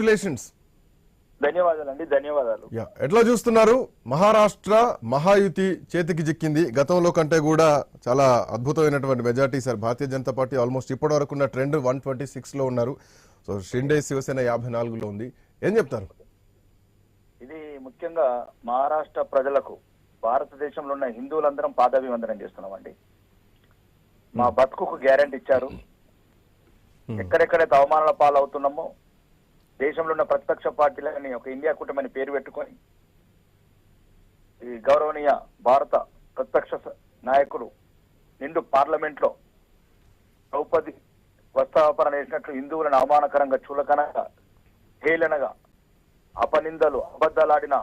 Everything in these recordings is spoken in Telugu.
కంగ్రాచులేషన్స్ ధన్యవాదాలండి ధన్యవాదాలు. ఎట్లా చూస్తున్నారు? మహారాష్ట్ర మహాయుతి చేతికి చిక్కింది గతంలో కంటే కూడా చాలా అద్భుతమైనటువంటి majority sir. Bharatiya Janata Party almost ఇప్పటి వరకు ఉన్న ట్రెండ్ వన్ ట్వంటీ లో ఉన్నారు. సో షిండే శివసేన యాభై నాలుగులో ఉంది. ఏం చెప్తారు? ఇది ముఖ్యంగా మహారాష్ట్ర ప్రజలకు భారతదేశంలో ఉన్న హిందువులందరం పాదాభివందనం చేస్తున్నామండి. మా బతుకుకు గ్యారంటీ ఇచ్చారు. ఎక్కడెక్కడైతే అవమానాల పాలవుతున్నామో దేశంలో ఉన్న ప్రతిపక్ష పార్టీలని ఒక ఇండియా కూటమిని పేరు పెట్టుకొని ఈ గౌరవనీయ భారత ప్రతిపక్ష నాయకుడు నిండు పార్లమెంట్లో ద్రౌపది వస్త్రాపరణ చేసినట్లు హిందువులను అవమానకరంగా చులకనగా హేళనగా అపనిందలు అబద్ధాలాడిన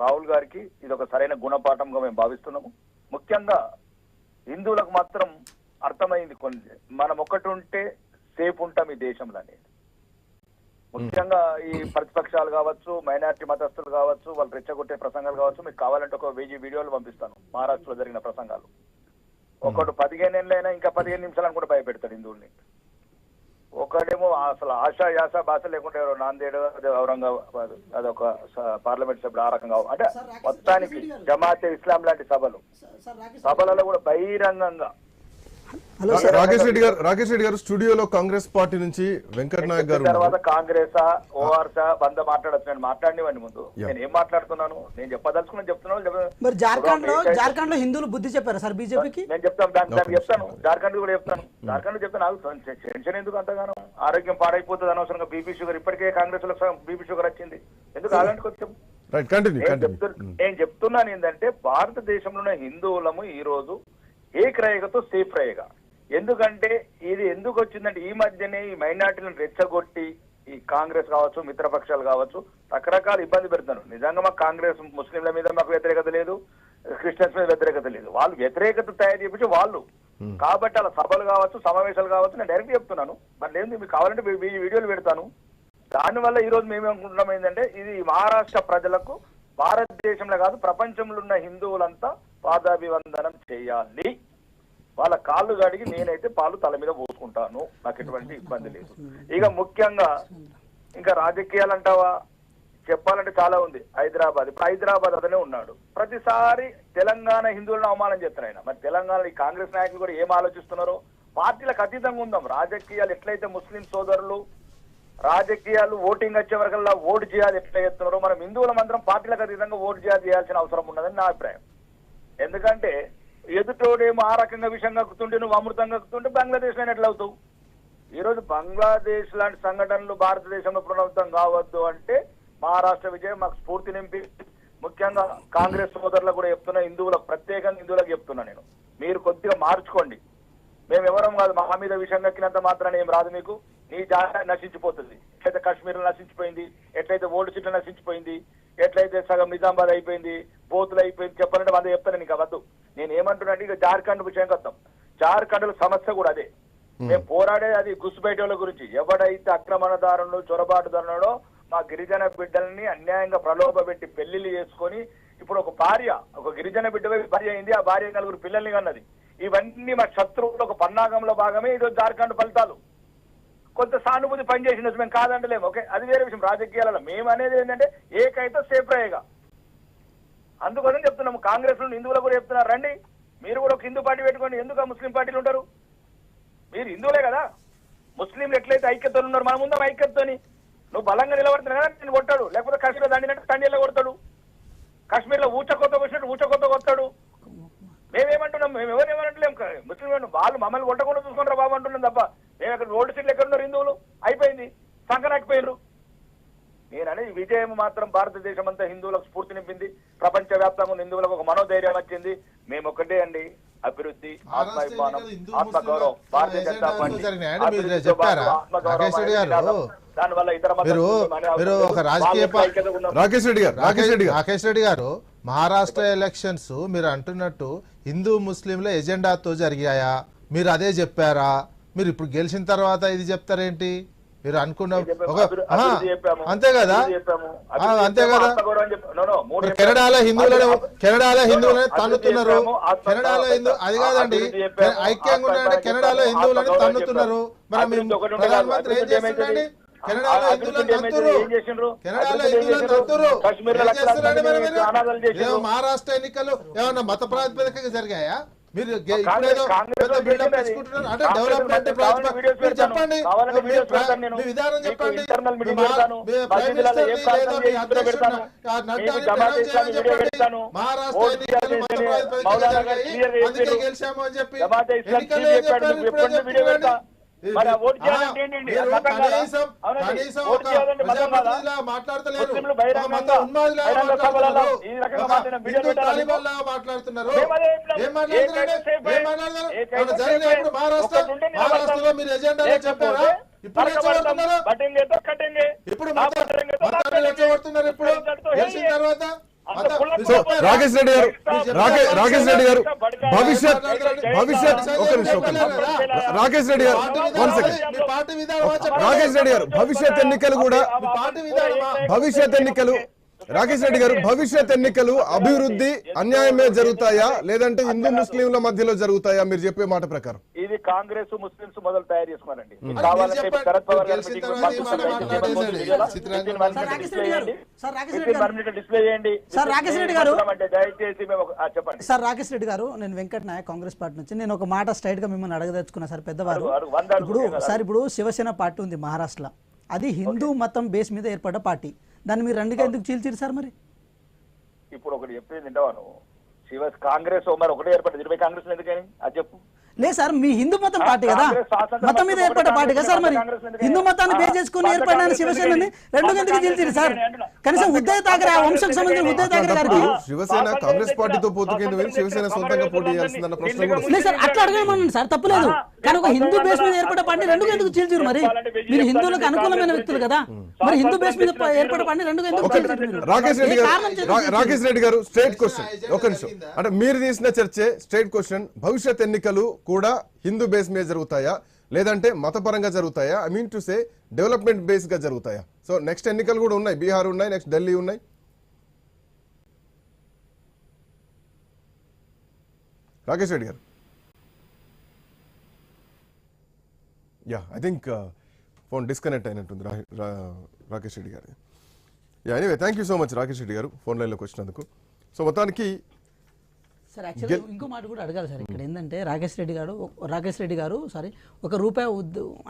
రాహుల్ గారికి ఇది ఒక సరైన గుణపాఠంగా మేము భావిస్తున్నాము. ముఖ్యంగా హిందువులకు మాత్రం అర్థమైంది కొన్ని. మనం ఒకటి ఉంటే సేఫ్ ఉంటాం ఈ దేశంలో అనేది. ముఖ్యంగా ఈ ప్రతిపక్షాలు కావచ్చు మైనారిటీ మతస్థులు కావచ్చు వాళ్ళు రెచ్చగొట్టే ప్రసంగాలు కావచ్చు మీకు కావాలంటే ఒక వెయ్యి వీడియోలు పంపిస్తాను. మహారాష్ట్రలో జరిగిన ప్రసంగాలు. ఒకడు పదిహేను ఏళ్ళైనా ఇంకా పదిహేను నిమిషాలు అనుకుంటే భయపెడతాడు హిందువుల్ని. ఒకడేమో అసలు ఆశ యాస భాష లేకుండా ఎవరో నాందేడ్ అదే ఔరంగాబాద్ అదొక పార్లమెంట్ సభ్యుడు ఆ రకంగా అంటే మొత్తానికి జమాతే ఇస్లాం లాంటి సభలు. సభలలో కూడా బహిరంగంగా రాకేష్ రెడ్డి గారు రాకేష్ రెడ్డి గారు స్టూడియోలో కాంగ్రెస్ పార్టీ నుంచి వెంకట్ నాయక్ గారు తర్వాత. కాంగ్రెస్ ఓఆర్స్ బంద మాట్లాడచ్చు. నేను మాట్లాడినవండి ముందు. నేను ఏం మాట్లాడుతున్నాను? నేను చెప్పదలుచుకుని చెప్తున్నాను మరి జార్ఖండ్లో జార్ఖండ్లో హిందువులు బుద్ధి చెప్పారా సార్ బీజేపీకి? నేను చెప్తాను Okay. చెప్తాను. జార్ఖండ్ కూడా చెప్తాను. జార్ఖండ్ చెప్తాను నాకు టెన్షన్ ఎందుకు అంతగానో? ఆరోగ్యం పాడైపోతుంది అనవసరంగా. బీపీ షుగర్ ఇప్పటికే కాంగ్రెస్లో బీపీ షుగర్ వచ్చింది. ఎందుకు అలాంటి కొంచెం? రైట్ కంటిన్యూ నేను చెప్తున్నాను ఏంటంటే భారతదేశంలో ఉన్న హిందువులము ఈ రోజు ఏకరేఖతో సేఫ్ రేఖ ఎందుకంటే ఇది ఎందుకు వచ్చిందంటే ఈ మధ్యనే ఈ మైనార్టీలను రెచ్చగొట్టి ఈ కాంగ్రెస్ కావచ్చు మిత్రపక్షాలు కావచ్చు రకరకాల ఇబ్బంది పెడుతున్నారు. నిజంగా మాకు కాంగ్రెస్ ముస్లింల మీద మాకు వ్యతిరేకత లేదు క్రిస్టియన్స్ మీద వ్యతిరేకత లేదు. వాళ్ళు వ్యతిరేకత తయారు చేపించి వాళ్ళు. కాబట్టి అలా సభలు కావచ్చు సమావేశాలు కావచ్చు నేను డైరెక్ట్ చెప్తున్నాను. మరి లేదు మీకు కావాలంటే వీ- వీడియోలు పెడతాను. దానివల్ల ఈ రోజు మేము అనుకుంటున్నాం ఏంటంటే ఇది మహారాష్ట్ర ప్రజలకు భారతదేశంలో కాదు ప్రపంచంలో ఉన్న హిందువులంతా పాదాభివందనం చేయాలి. వాళ్ళ కాళ్ళు కడిగి నేనైతే పాలు తల మీద పోసుకుంటాను. నాకు ఎటువంటి ఇబ్బంది లేదు. ఇక ముఖ్యంగా ఇంకా రాజకీయాలు అంటావా చెప్పాలంటే చాలా ఉంది. హైదరాబాద్. ఇప్పుడు హైదరాబాద్ అతనే ఉన్నాడు. ప్రతిసారి తెలంగాణ హిందువులను అవమానం చేస్తారు ఆయన. మరి తెలంగాణ ఈ కాంగ్రెస్ నాయకులు కూడా ఏం ఆలోచిస్తున్నారో? పార్టీలకు అతీతంగా ఉందాం. రాజకీయాలు ఎట్లయితే ముస్లిం సోదరులు రాజకీయాలు ఓటింగ్ వచ్చే వరకల్లా ఓటు చేయాలి ఎట్లా చేస్తున్నారో మనం హిందువుల మంత్రం పార్టీలకు అతీతంగా ఓటు చేయాలి చేయాల్సిన అవసరం ఉన్నదని నా అభిప్రాయం. ఎందుకంటే ఎదుటోడేమో ఆ రకంగా విషయం కక్కుతుంటే నువ్వు అమృతం కక్కుతుంటే బంగ్లాదేశ్లో ఎట్లా అవుతావు? ఈరోజు బంగ్లాదేశ్ లాంటి సంఘటనలు భారతదేశంలో పునరావృతం కావద్దు అంటే మహారాష్ట్ర విజయం మాకు స్ఫూర్తి నింపి ముఖ్యంగా కాంగ్రెస్ సోదరులకు కూడా చెప్తున్నా హిందువులకు ప్రత్యేకంగా హిందువులకు చెప్తున్నా నేను. మీరు కొద్దిగా మార్చుకోండి. మేము ఎవరం కాదు మా మీద విషయం కక్కినంత మాత్రాన ఏం రాదు మీకు. నీ జాగా నశించిపోతుంది. ఎట్లయితే కాశ్మీర్లో నశించిపోయింది ఎట్లయితే ఓల్డ్ సిటీ నశించిపోయింది ఎట్లయితే సగం నిజామాబాద్ అయిపోయింది బోతులు అయిపోయింది చెప్పాలంటే వంద చెప్తాను నీకు అవద్దు నేను ఏమంటున్నా అంటే ఇక జార్ఖండ్ విషయం వద్దాం జార్ఖండ్ సమస్య కూడా అదే. మేము. పోరాడే అది గుసుబయటల గురించి. ఎవడైతే ఆక్రమణదారులు చొరబాటుదారులో మా గిరిజన బిడ్డల్ని అన్యాయంగా ప్రలోభ పెట్టి పెళ్ళిళ్ళు చేసుకొని ఇప్పుడు ఒక భార్య ఒక గిరిజన బిడ్డ వైపు భార్య అయింది ఆ భార్య నలుగురు పిల్లల్ని కన్నది. ఇవన్నీ మా శత్రువులు ఒక పన్నాగంలో భాగమే ఈరోజు జార్ఖండ్ ఫలితాలు. కొంత సానుభూతి పనిచేసిన మేము కాదంటలేము ఓకే? అది వేరే విషయం. రాజకీయాలలో మేము అనేది ఏంటంటే ఏకైతే సేఫ్ రేగా. అందుకోసం చెప్తున్నాము. కాంగ్రెస్ నుండి హిందువులు కూడా చెప్తున్నారు రండి. మీరు కూడా ఒక హిందూ పార్టీ పెట్టుకోండి. ఎందుకు ముస్లిం పార్టీలు ఉంటారు? మీరు హిందువులే కదా. ముస్లింలు ఎట్లయితే ఐక్యతలు ఉన్నారు మన ముందు ఐక్యతతోని నువ్వు బలంగా నిలబడుతున్నా కదా నేను కొట్టాడు. లేకపోతే కాశ్మీర్ దండినట్టు తండ్రిలో కొడతాడు. కాశ్మీర్లో ఊచకొత్త ఊచ ఊచకొత్త కొడతాడు మేమేమంటున్నాం? మేము ఎవరు ఏమంటలేం ముస్లిం వాళ్ళు మమ్మల్ని కొట్టకుండా చూసుకుంటారు బాబు అంటున్నాం తప్ప. మేము అక్కడ రోడ్డు సీట్లు ఎక్కడ ఉన్నారు హిందువులు? అయిపోయింది. సంకనాకపోయినరు నేను అనేది విజయం మాత్రం భారతదేశం అంతా హిందువులకు స్ఫూర్తి నింపింది. ప్రపంచ వ్యాప్తంగా ఉన్న హిందువులకు ఒక మనోధైర్యం వచ్చింది. మేము ఒకటే అండి. అభివృద్ధి ఆత్మాభిమానం ఆత్మగౌరవం. భారతీయ జనతా పార్టీ. దానివల్ల ఇతర మీరు-. ఒక రాజకీయ. రాకేష్ రెడ్డి గారు రాకేష్ రెడ్డి గారు. రాకేష్ రెడ్డి గారు. మహారాష్ట్ర ఎలక్షన్స్ మీరు అంటున్నట్టు హిందూ ముస్లింల ఎజెండాతో జరిగాయా? మీరు అదే చెప్పారా? మీరు ఇప్పుడు గెలిచిన తర్వాత ఇది చెప్తారేంటి? మీరు అనుకున్న. అంతే కదా? అంతే కదా. కెనడాలో హిందువులను కెనడాలో హిందువులను తన్నుతున్నారు. కెనడాలో హిందూ అది కాదండి. ఐక్యంగా ఆత్మగౌరవం కెనడాలో హిందువులను తన్నుతున్నారు. మరి మేము ప్రధానమంత్రి ఏం? చేస్తున్నారండి కెనడాలో హిందువులను తంతురు హిందువులను? తంతురు మహారాష్ట్ర ఎన్నికలు ఏమన్నా మత ప్రాతిపదికగా జరిగాయా? మీరు. చెప్పండి. మీ విధానం చెప్పండి. మహారాష్ట్ర. గెలిచాము అని చెప్పి మాట్లాడతలేరు. మాట్లాడుతున్నారు. మాట్లాడుతున్నారు. ఏం మాట్లాడుతున్నారు? మాట్లాడుతున్నారు మహారాష్ట్ర మహారాష్ట్రలో మీరు ఎజెండాలో చెప్పారా? ఇప్పుడు కటింగే ఇప్పుడు తర్వాత? సో? రాకేష్ రెడ్డి గారు రాకే రాకేష్ రెడ్డి గారు భవిష్యత్ భవిష్యత్ ఒక నిమిషం ఒక నిమిషం రాకేష్ రెడ్డి గారు వన్ సెకండ్. రాకేష్ రెడ్డి గారు భవిష్యత్ ఎన్నికలు కూడా? భవిష్యత్ ఎన్నికలు రాకేష్ రెడ్డి గారు భవిష్యత్ ఎన్నికలు అభివృద్ధి అన్యాయమే జరుగుతాయా? లేదంటే హిందూ ముస్లింల మధ్యలో జరుగుతాయా? మీరు చెప్పే మాట ప్రకారం. ఇది కాంగ్రెస్ ముస్లింస్ మొదలు తయారు చెప్పండి. minutes సార్ రాకేష్ రెడ్డి గారు. నేను వెంకట నాయక్ కాంగ్రెస్ పార్టీ నుంచి. నేను ఒక మాట స్ట్రైట్గా మిమ్మల్ని అడగదలుచుకున్నా సార్ పెద్దవారు. ఇప్పుడు. సార్ ఇప్పుడు శివసేన పార్టీ ఉంది మహారాష్ట్రలో. అది హిందూ మతం బేస్ మీద ఏర్పడ్డ పార్టీ. దాన్ని మీరు రెండుగా ఎందుకు చీల్చిరు సార్ మరి? ఇప్పుడు ఒకటి చెప్పింది వింటావా నువ్వు శివ కాంగ్రెస్ మరి ఒకటే ఏర్పడింది. ఇరవై కాంగ్రెస్ ఎందుకని? అది చెప్పు. లేదు సార్ మీ హిందూ మతం పార్టీ కదా మతం మీద ఏర్పడ్డ పార్టీ కదా సార్ మరి? హిందూ మతాన్ని బేస్ చేసుకుని ఏర్పడిన శివసేనని? రెండు ఎందుకు చీల్చిరు సార్? కనీసం పాత ఉద్దవ్ థాకరే ఆ వంశకు సంబంధించిన? ఉద్దవ్ థాకరే గారికి శివసేన కాంగ్రెస్ పార్టీతో పొత్తుకేంది పోయి శివసేన సొంతంగా పోటీ చేయాల్సిందన్న ప్రశ్న కూడా లేదు సార్ అట్లా అడగమనండి సార్ తప్పులేదు కానీ ఒక హిందూ బేస్ మీద ఏర్పడే పార్టీ రెండు ఎందుకు చీల్చారు మరి మీరు హిందువులకు అనుకూలమైన వ్యక్తులు కదా మరి హిందూ బేస్ మీద ఏర్పడే పార్టీ రెండు మీరు? రాకేష్ రెడ్డి గారు? రాకేష్ రెడ్డి గారు స్ట్రైట్ క్వశ్చన్ ఒక నిమిషం అంటే మీరు తీసిన చర్చే స్ట్రైట్ క్వశ్చన్ భవిష్యత్ ఎన్నికలు కూడా హిందూ బేస్ మీద జరుగుతాయా? లేదంటే మతపరంగా జరుగుతాయా? I mean to say development బేస్గా జరుగుతాయా? సో నెక్స్ట్ ఎన్నికలు కూడా ఉన్నాయి. బీహార్ ఉన్నాయి నెక్స్ట్ ఢిల్లీ ఉన్నాయి. రాకేష్ రెడ్డి గారు. Yeah I think phone disconnect అయినట్టుంది రాకేష్ రెడ్డి గారు. Yeah anyway thank you so much Rakesh Reddy గారు ఫోన్ లైన్లోకి వచ్చినందుకు. సో మొత్తానికి సార్ యాక్చువల్లీ ఇంకో మాట కూడా అడగాలి సార్ ఇక్కడ ఏంటంటే రాకేష్ రెడ్డి గారు రాకేష్ రెడ్డి గారు సారీ ఒక రూపాయి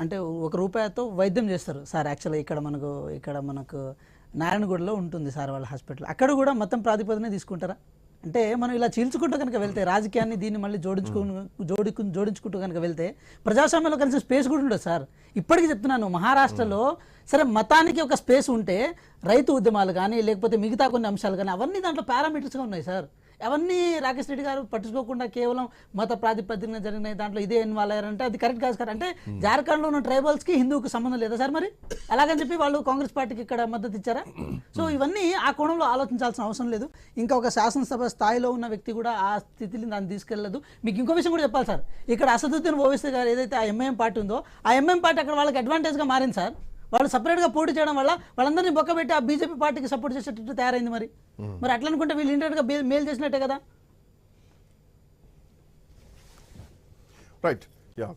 అంటే ఒక రూపాయితో వైద్యం చేస్తారు. సార్ యాక్చువల్లీ ఇక్కడ మనకు ఇక్కడ మనకు నారాయణగూడలో ఉంటుంది సార్ వాళ్ళ హాస్పిటల్ అక్కడ కూడా మొత్తం ప్రాతిపదన తీసుకుంటారా? అంటే మనం ఇలా చీల్చుకుంటూ కనుక వెళ్తే రాజకీయాన్ని దీన్ని మళ్ళీ జోడించుకు జోడికు జోడించుకుంటూ కనుక వెళ్తే ప్రజాస్వామ్యంలో కలిసి స్పేస్ కూడా ఉండదు సార్ ఇప్పటికీ చెప్తున్నాను మహారాష్ట్రలో సరే మతానికి ఒక స్పేస్ ఉంటే రైతు ఉద్యమాలు కానీ లేకపోతే మిగతా కొన్ని అంశాలు కానీ అవన్నీ దాంట్లో పారామీటర్స్గా ఉన్నాయి సార్ అవన్నీ రాకేష్ రెడ్డి గారు పట్టించుకోకుండా కేవలం మత ప్రాతిపదికన జరిగిన దాంట్లో ఇదే ఇన్వాల్వ్ అయ్యారంటే అది కరెక్ట్ కాదు సార్. అంటే జార్ఖండ్లో ఉన్న ట్రైబల్స్కి హిందూకి సంబంధం లేదా సార్ మరి? అలాగని చెప్పి వాళ్ళు కాంగ్రెస్ పార్టీకి ఇక్కడ మద్దతు ఇచ్చారా? సో ఇవన్నీ ఆ కోణంలో ఆలోచించాల్సిన అవసరం లేదు. ఇంకా ఒక శాసనసభ స్థాయిలో ఉన్న వ్యక్తి కూడా ఆ స్థితిని దాన్ని తీసుకెళ్ళలేదు మీకు ఇంకో విషయం కూడా చెప్పాలి సార్. ఇక్కడ అసదుద్దీన్ ఓవైసీ గారు ఏదైతే ఆ ఎంఐఎం పార్టీ ఉందో ఆ ఎంఐఎం పార్టీ అక్కడ వాళ్ళకి అడ్వాంటేజ్గా మారింది సార్. వాళ్ళు సపరేట్గా పోటీ చేయడం వల్ల వాళ్ళందరినీ బొక్కబెట్టి ఆ బీజేపీ పార్టీకి సపోర్ట్ చేసేటట్టు తయారైంది మరి. మరి అట్లా అనుకుంటే వీళ్ళు ఇంటర్గా మేలు చేసినట్టే కదా. Right yeah